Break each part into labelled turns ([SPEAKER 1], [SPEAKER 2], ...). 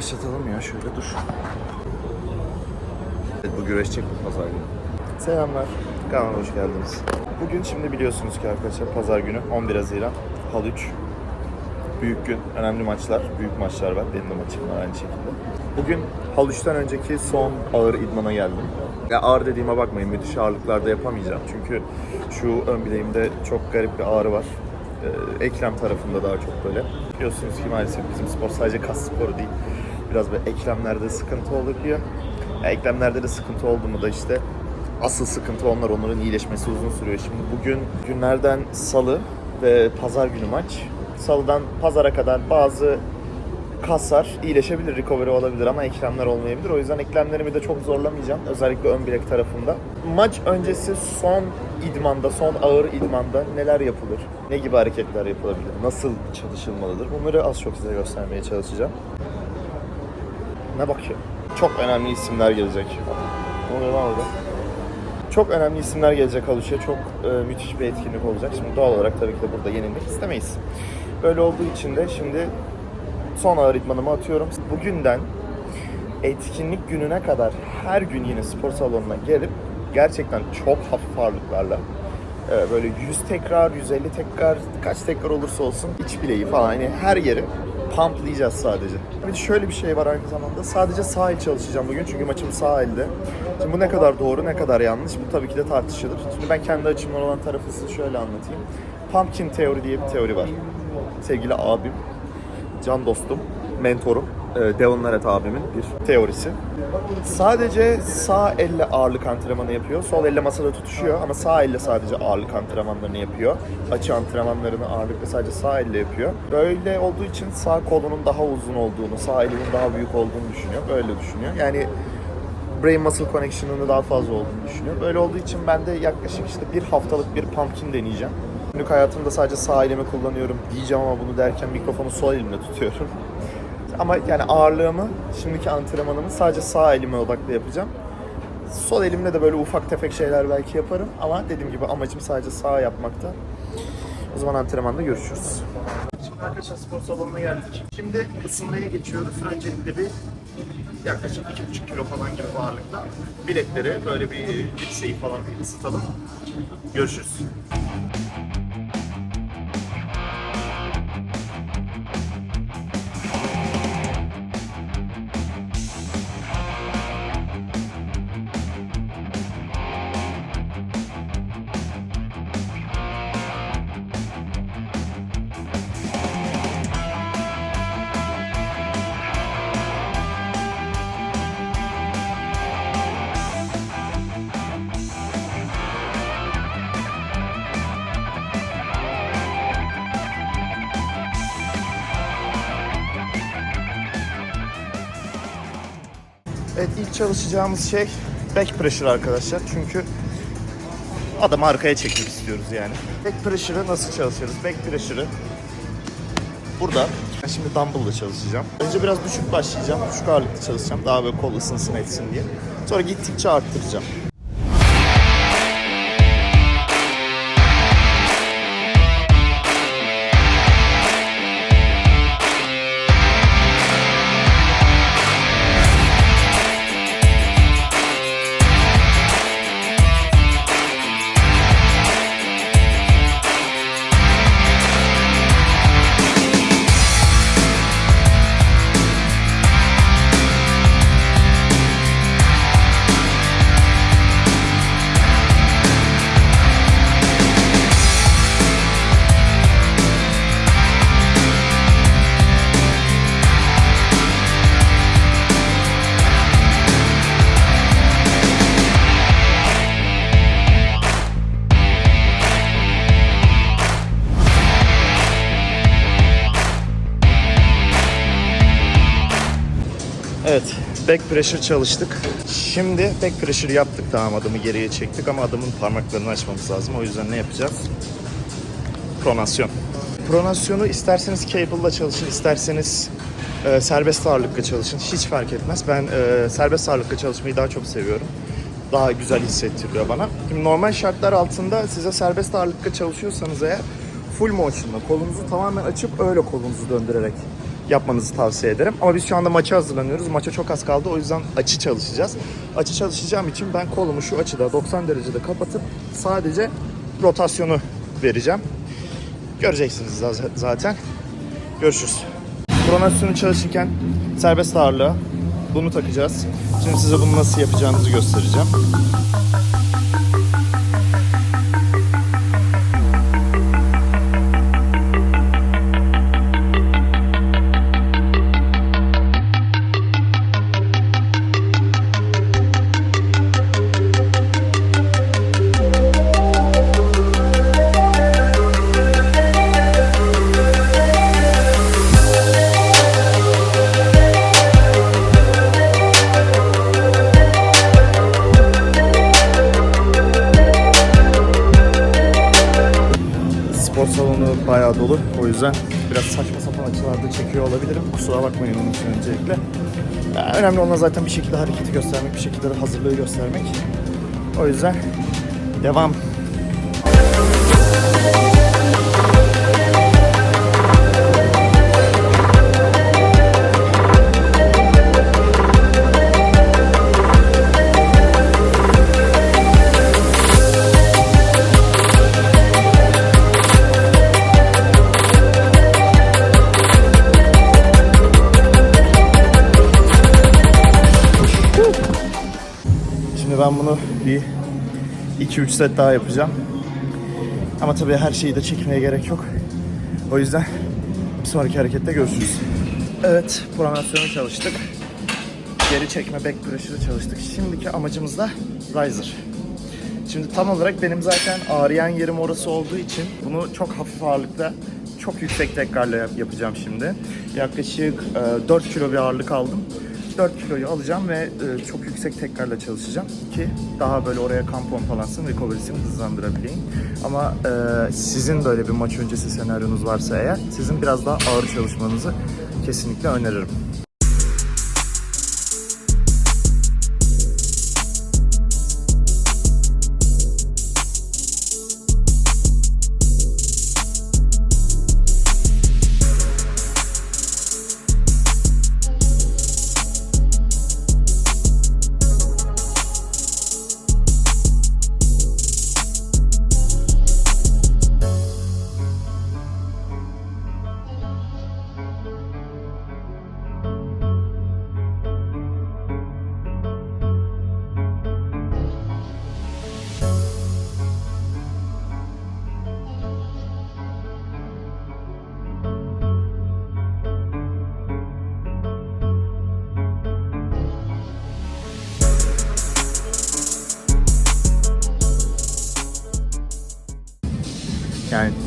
[SPEAKER 1] Başlatalım ya şöyle dur. Evet, bu güreşecek bu pazar günü. Selamlar. Kanalıma hoş geldiniz. Bugün şimdi biliyorsunuz ki arkadaşlar pazar günü 11 Haziran Hal 3. Büyük gün, önemli maçlar, büyük maçlar var. Benim de maçım var aynı şekilde. Bugün Hal 3'ten önceki son ağır idmana geldim. Ya ağır dediğime bakmayın, müthiş ağırlıklarda yapamayacağım. Çünkü şu ön bileğimde çok garip bir ağrı var. Ee, eklem tarafında daha çok böyle. Biliyorsunuz ki maalesef bizim spor sadece kas sporu değil. Biraz böyle eklemlerde sıkıntı olabiliyor. Eklemlerde de sıkıntı oldu mu da işte asıl sıkıntı onlar. Onların iyileşmesi uzun sürüyor. Şimdi bugün günlerden salı ve pazar günü maç. Salıdan pazara kadar bazı kaslar iyileşebilir, recovery olabilir ama eklemler olmayabilir. O yüzden eklemlerimi de çok zorlamayacağım. Özellikle ön bilek tarafında. Maç öncesi son idmanda, son ağır idmanda neler yapılır? Ne gibi hareketler yapılabilir? Nasıl çalışılmalıdır? Bunları az çok size göstermeye çalışacağım. Ne bakıyor? Çok önemli isimler gelecek. Ne oluyor lan orada? Çok önemli isimler gelecek Aluş'a. Çok e, müthiş bir etkinlik olacak. Şimdi doğal olarak tabii ki de burada yenilmek istemeyiz. Böyle olduğu için de şimdi son ağır idmanımı atıyorum. Bugünden etkinlik gününe kadar her gün yine spor salonuna gelip gerçekten çok hafif ağırlıklarla e, böyle 100 tekrar, 150 tekrar, kaç tekrar olursa olsun iç bileği falan yani her yeri pumplayacağız sadece. Bir de şöyle bir şey var aynı zamanda. Sadece sağ el çalışacağım bugün çünkü maçım sağ elde. Şimdi bu ne kadar doğru, ne kadar yanlış bu tabii ki de tartışılır. Şimdi ben kendi açımdan olan tarafı size şöyle anlatayım. Pumpkin teori diye bir teori var. Sevgili abim, can dostum, mentorum, Devon Naret abimin bir teorisi. Sadece sağ elle ağırlık antrenmanı yapıyor. Sol elle masada tutuşuyor ama sağ elle sadece ağırlık antrenmanlarını yapıyor. Açı antrenmanlarını ağırlıkla sadece sağ elle yapıyor. Böyle olduğu için sağ kolunun daha uzun olduğunu, sağ elinin daha büyük olduğunu düşünüyor. Böyle düşünüyor. Yani brain muscle connection'ının daha fazla olduğunu düşünüyor. Böyle olduğu için ben de yaklaşık işte bir haftalık bir pumpkin deneyeceğim. Günlük hayatımda sadece sağ elimi kullanıyorum diyeceğim ama bunu derken mikrofonu sol elimle tutuyorum. Ama yani ağırlığımı, şimdiki antrenmanımı sadece sağ elime odaklı yapacağım. Sol elimle de böyle ufak tefek şeyler belki yaparım ama dediğim gibi amacım sadece sağ yapmakta. O zaman antrenmanda görüşürüz. Şimdi arkadaşlar spor salonuna geldik. Şimdi ısınmaya geçiyoruz. Öncelikle bir yaklaşık 2,5 kilo falan gibi bir ağırlıkta bilekleri böyle bir dirseği falan bir ısıtalım. Görüşürüz. Çalışacağımız şey back pressure arkadaşlar. Çünkü adamı arkaya çekmek istiyoruz yani. Back pressure'ı nasıl çalışıyoruz? Back pressure'ı burada. Ben şimdi dumbbell ile çalışacağım. Önce biraz düşük başlayacağım. Düşük ağırlıkta çalışacağım. Daha böyle kol ısınsın etsin diye. Sonra gittikçe arttıracağım. Back pressure çalıştık. Şimdi back pressure yaptık tamam adımı geriye çektik ama adamın parmaklarını açmamız lazım. O yüzden ne yapacağız? Pronasyon. Pronasyonu isterseniz cable'la çalışın, isterseniz e, serbest ağırlıkla çalışın. Hiç fark etmez. Ben e, serbest ağırlıkla çalışmayı daha çok seviyorum. Daha güzel hissettiriyor bana. Şimdi normal şartlar altında size serbest ağırlıkla çalışıyorsanız eğer full motion'la kolunuzu tamamen açıp öyle kolunuzu döndürerek yapmanızı tavsiye ederim. Ama biz şu anda maça hazırlanıyoruz. Maça çok az kaldı. O yüzden açı çalışacağız. Açı çalışacağım için ben kolumu şu açıda 90 derecede kapatıp sadece rotasyonu vereceğim. Göreceksiniz za- zaten. Görüşürüz. Pronasyonu çalışırken serbest ağırlığa bunu takacağız. Şimdi size bunu nasıl yapacağınızı göstereceğim. Dolu. O yüzden biraz saçma sapan açılarda çekiyor olabilirim. Kusura bakmayın onun için öncelikle. Ya, önemli olan zaten bir şekilde hareketi göstermek, bir şekilde de hazırlığı göstermek. O yüzden devam. 2-3 set daha yapacağım. Ama tabii her şeyi de çekmeye gerek yok. O yüzden bir sonraki harekette görüşürüz. Evet, programasyonu çalıştık. Geri çekme, back pressure'ı çalıştık. Şimdiki amacımız da riser. Şimdi tam olarak benim zaten ağrıyan yerim orası olduğu için bunu çok hafif ağırlıkla çok yüksek tekrarla yap- yapacağım şimdi. Yaklaşık e, 4 kilo bir ağırlık aldım. 4 kiloyu alacağım ve e, çok yüksek tekrarla çalışacağım ki daha böyle oraya kan pompalansın, recovery'sini hızlandırabileyim. Ama e, sizin böyle bir maç öncesi senaryonuz varsa eğer sizin biraz daha ağır çalışmanızı kesinlikle öneririm.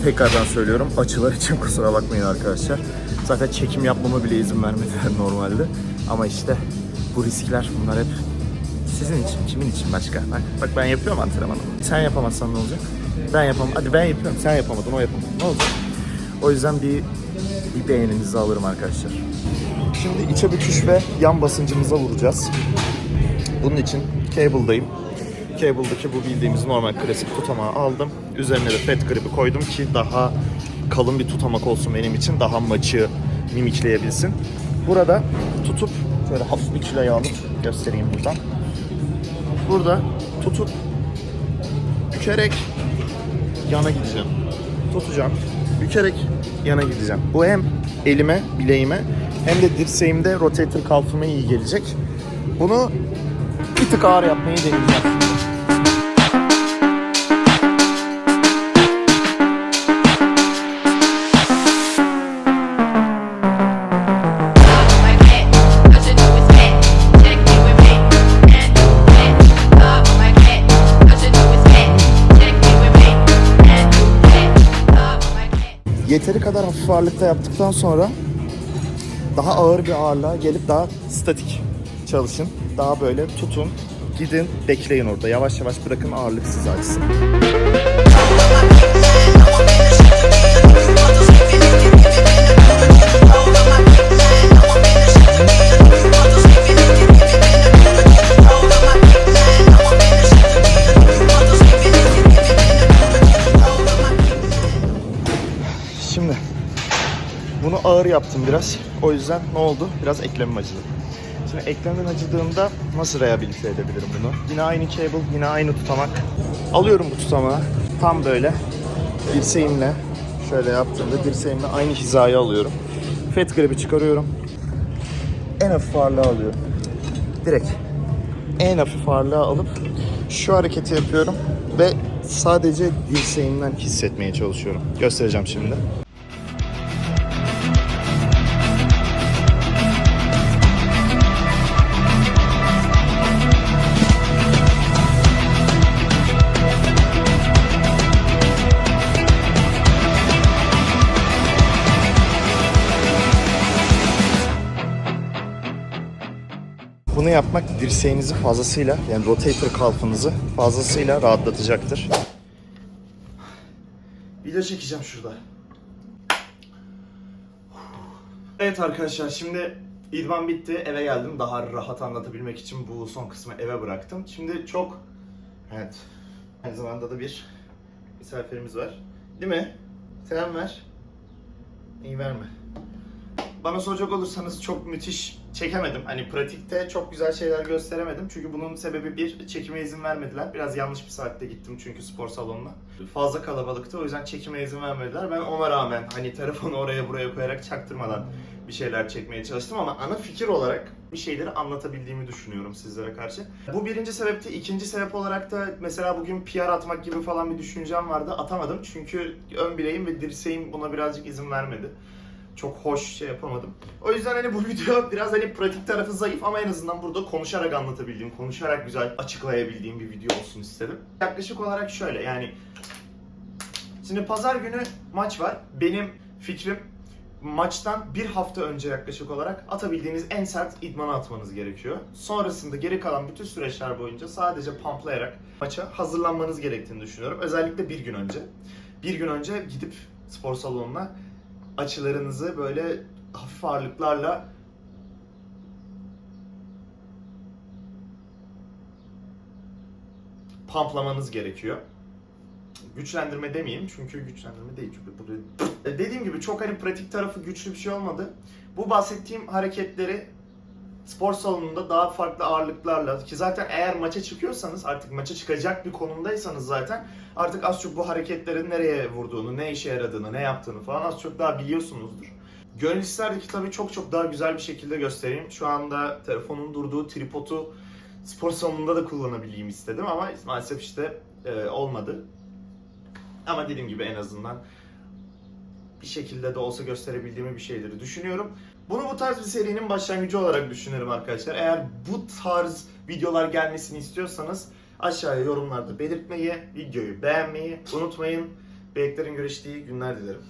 [SPEAKER 1] Tekrardan söylüyorum açılar için kusura bakmayın arkadaşlar. Zaten çekim yapmama bile izin vermediler normalde. Ama işte bu riskler bunlar hep sizin için, kimin için başka? Bak, bak ben yapıyorum antrenmanımı. Sen yapamazsan ne olacak? Ben yapamam. Hadi ben yapıyorum. Sen yapamadın, o yapamadı. Ne olacak? O yüzden bir, bir beğeninizi alırım arkadaşlar. Şimdi içe büküş ve yan basıncımıza vuracağız. Bunun için cable'dayım. Cable'daki bu bildiğimiz normal klasik tutamağı aldım. Üzerine de fat grip'i koydum ki daha kalın bir tutamak olsun benim için. Daha maçı mimikleyebilsin. Burada tutup şöyle hafif bir kiloyu alıp göstereyim buradan. Burada tutup bükerek yana gideceğim. Tutacağım. Bükerek yana gideceğim. Bu hem elime, bileğime hem de dirseğimde rotator kalfıma iyi gelecek. Bunu bir tık ağır yapmayı deneyeceğim. Yeteri kadar hafif ağırlıkta yaptıktan sonra daha ağır bir ağırlığa gelip daha statik çalışın. Daha böyle tutun, gidin, bekleyin orada. Yavaş yavaş bırakın ağırlık sizi açsın. Şimdi bunu ağır yaptım biraz. O yüzden ne oldu? Biraz eklemim acıdı. Şimdi eklemim acıdığında nasıl rehabilite edebilirim bunu? Yine aynı cable, yine aynı tutamak. Alıyorum bu tutamağı. Tam böyle dirseğimle şöyle yaptığımda dirseğimle aynı hizaya alıyorum. Fat grip'i çıkarıyorum. En hafif ağırlığı alıyorum. Direkt. En hafif ağırlığı alıp şu hareketi yapıyorum ve sadece dirseğimden hissetmeye çalışıyorum. Göstereceğim şimdi. Bunu yapmak dirseğinizi fazlasıyla yani rotator kalfınızı fazlasıyla rahatlatacaktır. Video çekeceğim şurada. Evet arkadaşlar şimdi idman bitti eve geldim daha rahat anlatabilmek için bu son kısmı eve bıraktım. Şimdi çok evet aynı zamanda da bir misafirimiz var. Değil mi? Selam ver. İyi verme. Bana soracak olursanız çok müthiş çekemedim. Hani pratikte çok güzel şeyler gösteremedim. Çünkü bunun sebebi bir, çekime izin vermediler. Biraz yanlış bir saatte gittim çünkü spor salonuna. Fazla kalabalıktı o yüzden çekime izin vermediler. Ben ona rağmen hani telefonu oraya buraya koyarak çaktırmadan bir şeyler çekmeye çalıştım ama ana fikir olarak bir şeyleri anlatabildiğimi düşünüyorum sizlere karşı. Bu birinci sebepti. İkinci sebep olarak da mesela bugün PR atmak gibi falan bir düşüncem vardı. Atamadım çünkü ön bileğim ve dirseğim buna birazcık izin vermedi çok hoş şey yapamadım. O yüzden hani bu video biraz hani pratik tarafı zayıf ama en azından burada konuşarak anlatabildiğim, konuşarak güzel açıklayabildiğim bir video olsun istedim. Yaklaşık olarak şöyle yani Şimdi pazar günü maç var. Benim fikrim maçtan bir hafta önce yaklaşık olarak atabildiğiniz en sert idmanı atmanız gerekiyor. Sonrasında geri kalan bütün süreçler boyunca sadece pumplayarak maça hazırlanmanız gerektiğini düşünüyorum. Özellikle bir gün önce. Bir gün önce gidip spor salonuna açılarınızı böyle hafif ağırlıklarla pumplamanız gerekiyor. Güçlendirme demeyeyim çünkü güçlendirme değil çünkü burada E, dediğim gibi çok hani pratik tarafı güçlü bir şey olmadı. Bu bahsettiğim hareketleri spor salonunda daha farklı ağırlıklarla ki zaten eğer maça çıkıyorsanız artık maça çıkacak bir konumdaysanız zaten artık az çok bu hareketlerin nereye vurduğunu, ne işe yaradığını, ne yaptığını falan az çok daha biliyorsunuzdur. Gönül isterdi tabii çok çok daha güzel bir şekilde göstereyim. Şu anda telefonun durduğu tripodu spor salonunda da kullanabileyim istedim ama maalesef işte e, olmadı. Ama dediğim gibi en azından bir şekilde de olsa gösterebildiğimi bir şeyleri düşünüyorum. Bunu bu tarz bir serinin başlangıcı olarak düşünüyorum arkadaşlar. Eğer bu tarz videolar gelmesini istiyorsanız aşağıya yorumlarda belirtmeyi, videoyu beğenmeyi unutmayın. Beyeklerin görüştüğü günler dilerim.